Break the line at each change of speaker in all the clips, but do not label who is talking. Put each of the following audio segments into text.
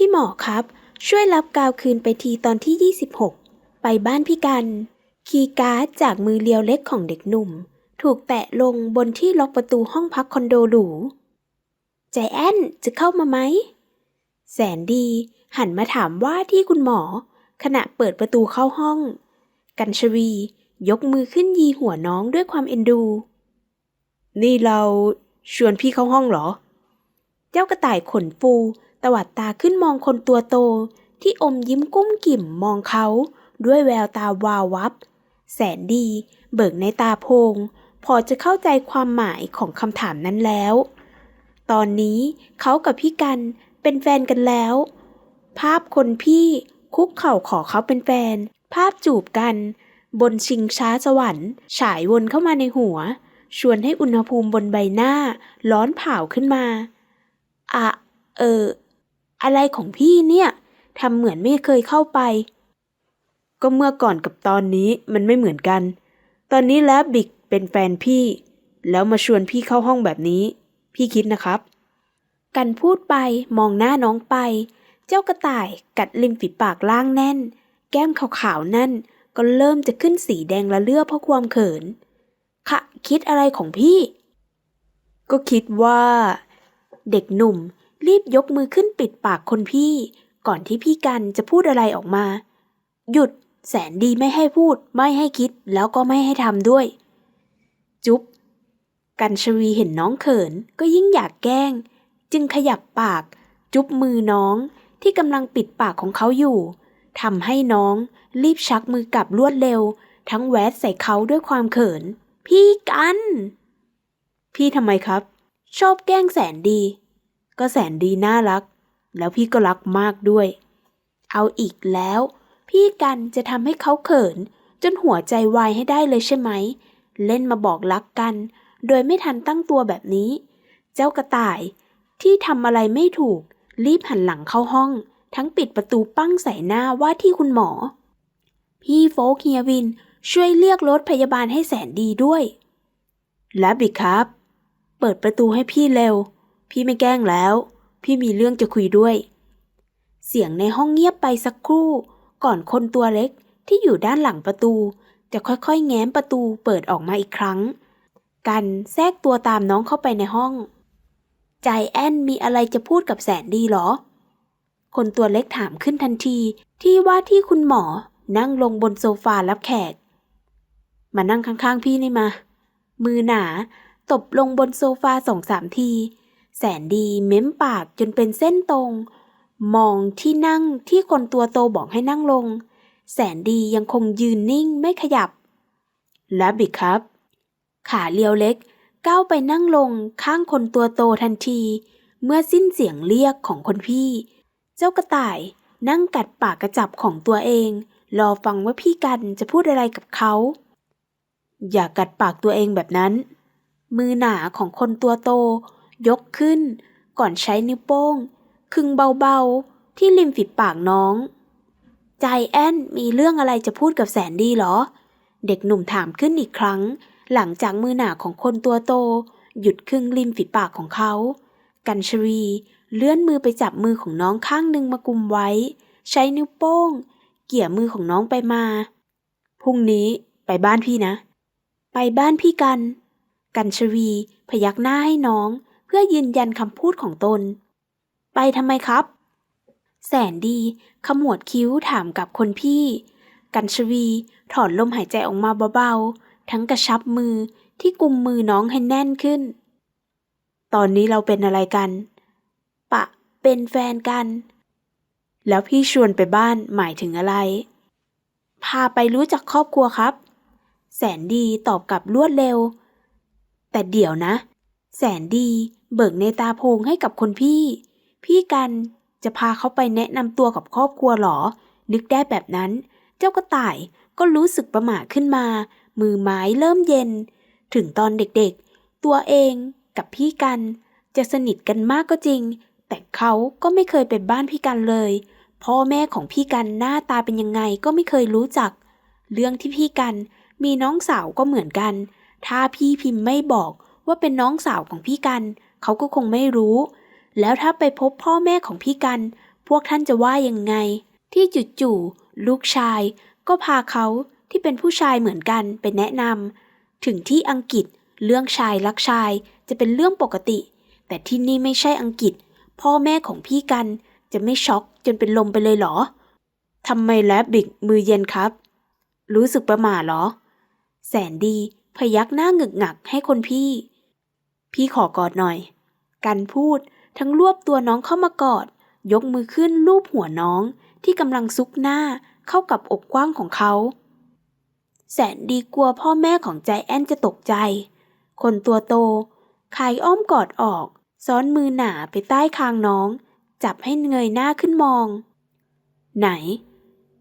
พี่หมอครับ ช่วยรับกาวคืนไปทีตอนที่ 26 ไปบ้านพี่กัน คีย์การ์ดจากมือเลียวเล็กของเด็กหนุ่ม ถูกแตะลงบนที่ล็อกประตูห้องพักคอนโดหรูใจแอนจะเข้ามาไหม แสนดีหันมาถามว่าที่คุณหมอ ขณะเปิดประตูเข้าห้อง กัญชวียกมือขึ้นยีหัวน้องด้วยความเอ็นดู นี่เราชวนพี่เข้าห้องเหรอ เจ้ากระต่ายขนฟู วัดตาขึ้นมองคนตัวโต ที่อมยิ้มกุ้มกิ่มมองเขาด้วยแววตาวาววับ แสนดี เบิกในตาโพง พอจะเข้าใจความหมายของคำถามนั้นแล้ว ตอนนี้เขากับพี่กันเป็นแฟนกันแล้ว ภาพคนพี่คุกเข่าขอเขาเป็นแฟน ภาพจูบกัน บนชิงช้าสวรรค์ ฉายวนเข้ามาในหัว ชวนให้อุณหภูมิบนใบหน้า ร้อนเผาขึ้นมา อะ เออ อะไรของพี่เนี่ยทำเหมือนไม่เคยเข้าไป ก็เมื่อก่อนกับตอนนี้มันไม่เหมือนกัน ตอนนี้แล้วบิกเป็นแฟนพี่ แล้วมาชวนพี่เข้าห้องแบบนี้ พี่คิดนะครับ กันพูดไปมองหน้าน้องไป เจ้ากระต่ายกัดริมฝีปากล่างแน่น แก้มขาวๆนั่นก็เริ่มจะขึ้นสีแดงละเลือเพราะความเขิน ค่ะ คิดอะไรของพี่ ก็คิดว่า เด็กหนุ่ม รีบยกมือขึ้นปิดปากคนพี่ ก่อนที่พี่กันจะพูดอะไรออกมา หยุดแสนดีไม่ให้พูดไม่ให้คิดแล้วก็ไม่ให้ทำด้วย จุ๊บกันชวีเห็นน้องเขินก็ยิ่งอยากแกล้ง จึงขยับปาก จุ๊บมือน้องที่กำลังปิดปากของเขาอยู่ทำให้น้องรีบชักมือกลับรวดเร็ว ทั้งแวดใส่เขาด้วยความเขิน พี่กัน พี่ทำไมครับ ชอบแกล้งแสนดี ก็แสนดีน่ารัก แล้วพี่ก็รักมากด้วย เอาอีกแล้ว พี่กันจะทำให้เขาเขิน จนหัวใจวายให้ได้เลยใช่ไหม เล่นมาบอกรักกัน โดยไม่ทันตั้งตัวแบบนี้ เจ้ากระต่าย ที่ทำอะไรไม่ถูก รีบหันหลังเข้าห้อง ทั้งปิดประตูปั้งใส่หน้าว่าที่คุณหมอ พี่โฟกเฮียวินช่วยเรียกรถพยาบาลให้แสนดีด้วย และบิครับ เปิดประตูให้พี่เร็ว พี่ไม่แกล้งแล้ว พี่มีเรื่องจะคุยด้วย เสียงในห้องเงียบไปสักครู่ ก่อนคนตัวเล็กที่อยู่ด้านหลังประตู จะค่อยๆ แง้มประตูเปิดออกมาอีกครั้ง กันแทรกตัวตามน้องเข้าไปในห้อง ใจแอนมีอะไรจะพูดกับแสนดีเหรอ คนตัวเล็กถามขึ้นทันทีที่ว่าที่คุณหมอนั่งลงบนโซฟารับแขก มานั่งข้างๆพี่นี่มา มือหนา ตบลงบนโซฟาสองสามที แสนดีเม้มปากจนเป็นเส้นตรง มองที่นั่งที่คนตัวโตบอกให้นั่งลง แสนดียังคงยืนนิ่งไม่ขยับ และบิครับ ขาเลียวเล็กก้าวไปนั่งลงข้างคนตัวโตทันที เมื่อสิ้นเสียงเรียกของคนพี่ เจ้ากระต่ายนั่งกัดปากกระจับของตัวเอง รอฟังว่าพี่กันจะพูดอะไรกับเขา อย่ากัดปากตัวเองแบบนั้น มือหนาของคนตัวโต ยกขึ้น ก่อนใช้นิ้วโป้ง คึงเบาๆ ที่ริมฝีปากน้อง ใจแอนมีเรื่องอะไรจะพูดกับแสนดีเหรอ เด็กหนุ่มถามขึ้นอีกครั้ง หลังจากมือหนาของคนตัวโต หยุดครึ่งริมฝีปากของเขา กันชรีเลื่อนมือไปจับมือของน้องข้างหนึ่งมากุมไว้ ใช้นิ้วโป้ง เกี่ยมือของน้องไปมา พรุ่งนี้ไปบ้านพี่นะ ไปบ้านพี่กัน กันชวีพยักหน้าให้น้อง เพื่อยืนยันคำพูดของตน ไปทำไมครับ แสนดีขมวดคิ้วถามกับคนพี่ กันชวีถอนลมหายใจออกมาเบาๆ ทั้งกระชับมือที่กุมมือน้องให้แน่นขึ้น ตอนนี้เราเป็นอะไรกัน ปะเป็นแฟนกัน แล้วพี่ชวนไปบ้านหมายถึงอะไร พาไปรู้จักครอบครัวครับ แสนดีตอบกลับรวดเร็ว แต่เดี๋ยวนะ แสนดีเบิกในตาโพงให้กับคนพี่ พี่กันจะพาเขาไปแนะนำตัวกับครอบครัวหรอ นึกได้แบบนั้น เจ้ากระต่ายก็รู้สึกประหม่าขึ้นมา มือไม้เริ่มเย็น ถึงตอนเด็กๆ ตัวเองกับพี่กันจะสนิทกันมากก็จริง แต่เขาก็ไม่เคยไปบ้านพี่กันเลย พ่อแม่ของพี่กันหน้าตาเป็นยังไงก็ไม่เคยรู้จัก เรื่องที่พี่กันมีน้องสาวก็เหมือนกัน ถ้าพี่พิมพ์ไม่บอก ว่าเป็นน้องสาวของพี่กัน เขาก็คงไม่รู้ แล้วถ้าไปพบพ่อแม่ของพี่กัน พวกท่านจะว่ายังไง ที่จู่ๆลูกชาย ก็พาเขาที่เป็นผู้ชายเหมือนกันไปแนะนำถึงที่อังกฤษเรื่องชายรักชายจะเป็นเรื่องปกติ แต่ที่นี่ไม่ใช่อังกฤษ พ่อแม่ของพี่กันจะไม่ช็อกจนเป็นลมไปเลยเหรอทำไมแลบบิกมือเย็นครับ รู้สึกประหม่าเหรอ แสนดีพยักหน้าหงึกหงักให้คนพี่ พี่ขอกอดหน่อย กันพูดทั้งรวบตัวน้องเข้ามากอด ยกมือขึ้นลูบหัวน้องที่กำลังซุกหน้าเข้ากับอกกว้างของเขา แสนดีกลัวพ่อแม่ของใจแอนจะตกใจ คนตัวโตคายอ้อมกอดออก ซ้อนมือหนาไปใต้คางน้อง จับให้เงยหน้าขึ้นมอง ไหน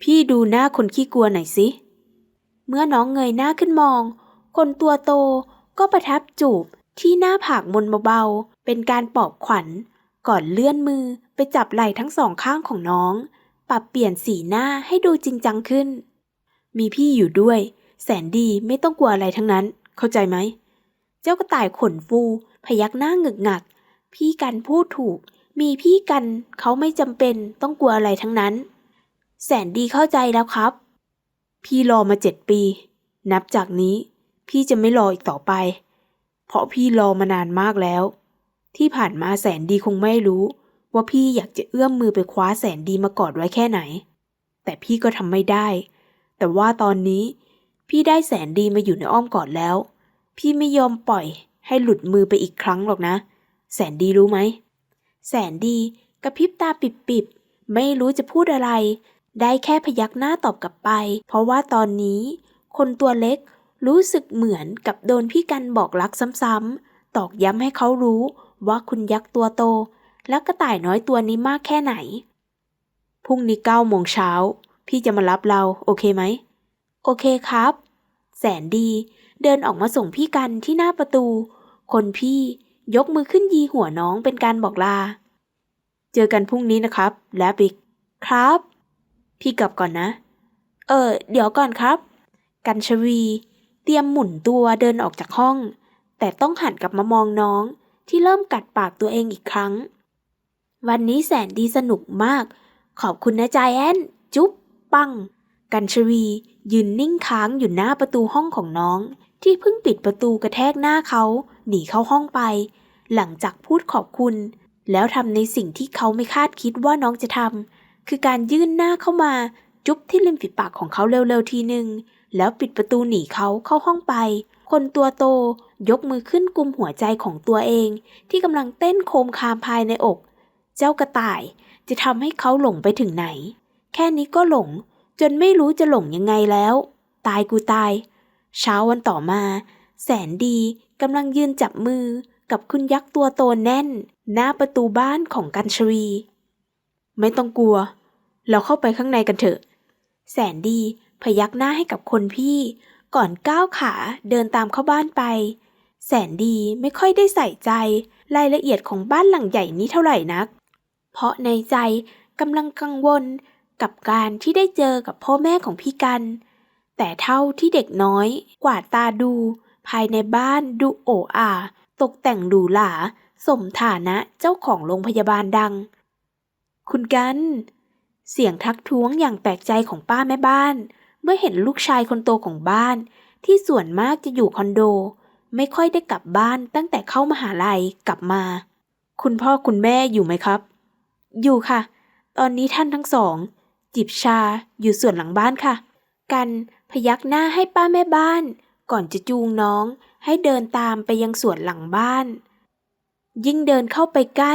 พี่ดูหน้าคนขี้กลัวหน่อยสิ เมื่อน้องเงยหน้าขึ้นมอง คนตัวโตก็ประทับจูบ ที่หน้าผากมนเบาๆ เป็นการปลอบขวัญ ก่อนเลื่อนมือไปจับไหล่ทั้งสองข้างของน้อง ปรับเปลี่ยนสีหน้าให้ดูจริงจังขึ้น มีพี่อยู่ด้วย แสนดีไม่ต้องกลัวอะไรทั้งนั้น เข้าใจไหม เจ้ากระต่ายขนฟู พยักหน้าหงึกหงัก พี่กันพูดถูก มีพี่กันเขาไม่จำเป็นต้องกลัวอะไรทั้งนั้น แสนดีเข้าใจแล้วครับ พี่รอมาเจ็ดปี นับจากนี้ พี่จะไม่รออีกต่อไป เพราะพี่รอมานานมากแล้ว ที่ผ่านมาแสนดีคงไม่รู้ ว่าพี่อยากจะเอื้อมมือไปคว้าแสนดีมากอดไว้แค่ไหน แต่พี่ก็ทำไม่ได้ แต่ว่าตอนนี้ พี่ได้แสนดีมาอยู่ในอ้อมกอดแล้ว พี่ไม่ยอมปล่อย ให้หลุดมือไปอีกครั้งหรอกนะ แสนดีรู้ไหม แสนดีกระพริบตาปิบๆไม่รู้จะพูดอะไร ได้แค่พยักหน้าตอบกลับไป เพราะว่าตอนนี้ คนตัวเล็ก รู้สึกเหมือนกับโดนพี่กันบอกรักซ้ำๆ ตอกย้ำให้เขารู้ว่าคุณยักษ์ตัวโต และกระต่ายน้อยตัวนี้มากแค่ไหน พรุ่งนี้เก้าโมงเช้า พี่จะมารับเรา โอเคไหม โอเคครับ แสนดีเดินออกมาส่งพี่กันที่หน้าประตู คนพี่ยกมือขึ้นยีหัวน้องเป็นการบอกลา เจอกันพรุ่งนี้นะครับ แลบบิกครับ พี่กลับก่อนนะ เออ เดี๋ยวก่อนครับ กันชวี เตรียมหมุนตัวเดินออกจากห้อง แต่ต้องหันกลับมามองน้องที่เริ่มกัดปากตัวเองอีกครั้ง วันนี้แสนดีสนุกมาก ขอบคุณนะใจแอนจุ๊บปัง กันชวี ยืนนิ่งค้างอยู่หน้าประตูห้องของน้อง ที่เพิ่งปิดประตูกระแทกหน้าเขาหนีเข้าห้องไป หลังจากพูดขอบคุณ แล้วทำในสิ่งที่เขาไม่คาดคิดว่าน้องจะทำคือการยื่นหน้าเข้ามา จุ๊บที่ริมฝีปากของเขาเร็วๆทีหนึ่งแล้วปิดประตูหนีเขาเข้าห้องไป คนตัวโตยกมือขึ้นกุมหัวใจของตัวเอง ที่กำลังเต้นโคมคามภายในอก เจ้ากระต่ายจะทำให้เขาหลงไปถึงไหน แค่นี้ก็หลง จนไม่รู้จะหลงยังไงแล้ว ตายกูตาย เช้าวันต่อมา แสนดีกำลังยืนจับมือกับคุณยักษ์ตัวโตแน่น หน้าประตูบ้านของกันชวี ไม่ต้องกลัว เราเข้าไปข้างในกันเถอะ แสนดีพยักหน้าให้กับคนพี่ ก่อนก้าวขาเดินตามเข้าบ้านไป แสนดีไม่ค่อยได้ใส่ใจรายละเอียดของบ้านหลังใหญ่นี้เท่าไหร่นัก เพราะในใจกำลังกังวลกับการที่ได้เจอกับพ่อแม่ของพี่กัน แต่เท่าที่เด็กน้อยกวาดตาดู ภายในบ้านดูโอ้อาตกแต่งหรูหราสมฐานะเจ้าของโรงพยาบาลดัง คุณกัน เสียงทักท้วงอย่างแปลกใจของป้าแม่บ้าน เมื่อเห็นลูกชายคนโตของบ้าน ที่ส่วนมากจะอยู่คอนโด ไม่ค่อยได้กลับบ้านตั้งแต่เข้ามหาลัยกลับมา คุณพ่อคุณแม่อยู่ไหมครับ อยู่ค่ะ ตอนนี้ท่านทั้งสอง จิบชาอยู่ส่วนหลังบ้านค่ะ กันพยักหน้าให้ป้าแม่บ้าน ก่อนจะจูงน้องให้เดินตามไปยังสวนหลังบ้าน ยิ่งเดินเข้าไปใกล้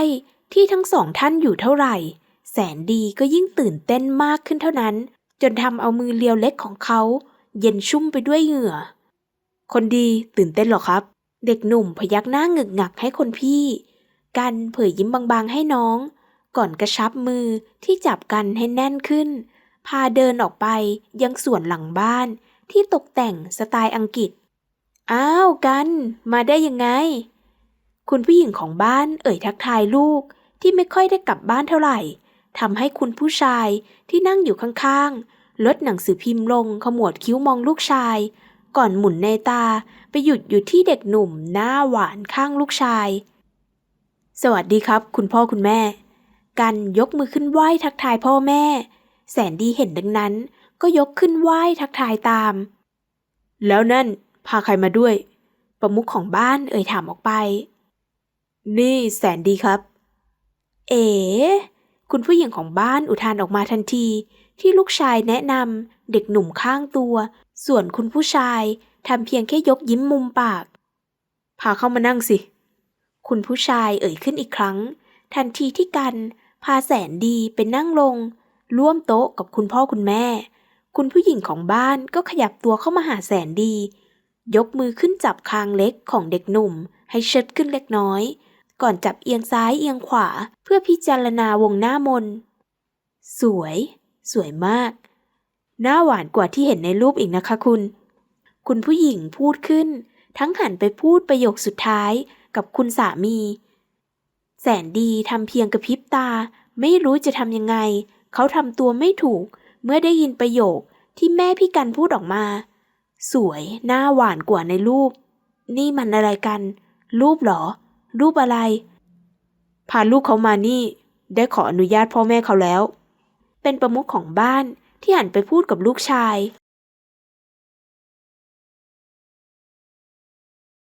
ที่ทั้งสองท่านอยู่เท่าไหร่ แสนดีก็ยิ่งตื่นเต้นมากขึ้นเท่านั้น จนทำเอามือเลียวเล็กของเขา เย็นชุ่มไปด้วยเหงื่อ คนดีตื่นเต้นหรอครับ เด็กหนุ่มพยักหน้าหงึกหงักให้คนพี่ กันเผยยิ้มบางๆให้น้อง ก่อนกระชับมือที่จับกันให้แน่นขึ้น พาเดินออกไปยังสวนหลังบ้านที่ตกแต่งสไตล์อังกฤษ อ้าวกันมาได้ยังไง คุณผู้หญิงของบ้านเอ่ยทักทายลูกที่ไม่ค่อยได้กลับบ้านเท่าไหร่ ทำให้คุณผู้ชายที่นั่งอยู่ข้างๆ ลดหนังสือพิมพ์ลงขมวดคิ้วมองลูกชาย ก่อนหมุนในตาไปหยุดอยู่ที่เด็กหนุ่มหน้าหวานข้างลูกชาย สวัสดีครับ คุณพ่อคุณแม่ กันยกมือขึ้นไหว้ทักทายพ่อแม่ แสนดีเห็นดังนั้น ก็ยกขึ้นไหว้ทักทายตาม แล้วนั่นพาใครมาด้วย ประมุขของบ้านเอ่ยถามออกไป นี่แสนดีครับ เอ๋ คุณผู้หญิงของบ้านอุทานออกมาทันที ที่ลูกชายแนะนำเด็กหนุ่มข้างตัว ส่วนคุณผู้ชายทำเพียงแค่ยกยิ้มมุมปาก พาเข้ามานั่งสิ คุณผู้ชายเอ่ยขึ้นอีกครั้ง ทันทีที่กันพาแสนดีไปนั่งลง ร่วมโต๊ะกับคุณพ่อคุณแม่ คุณผู้หญิงของบ้านก็ขยับตัวเข้ามาหาแสนดี ยกมือขึ้นจับคางเล็กของเด็กหนุ่ม ให้เชิดขึ้นเล็กน้อย ก่อนจับเอียงซ้ายเอียงขวาเพื่อพิจารณาวงหน้ามน สวย สวยมาก หน้าหวานกว่าที่เห็นในรูปอีกนะคะคุณ คุณผู้หญิงพูดขึ้น ทั้งหันไปพูดประโยคสุดท้ายกับคุณสามี แสนดีทำเพียงกระพริบตา ไม่รู้จะทำยังไง เขาทำตัวไม่ถูก เมื่อได้ยินประโยคที่แม่พี่กันพูดออกมา สวย หน้าหวานกว่าในรูป นี่มันอะไรกัน รูปหรอ รูปอะไร พาลูกเขามานี่ ได้ขออนุญาตพ่อแม่เขาแล้ว เป็นประมุขของบ้านที่หันไปพูดกับลูกชาย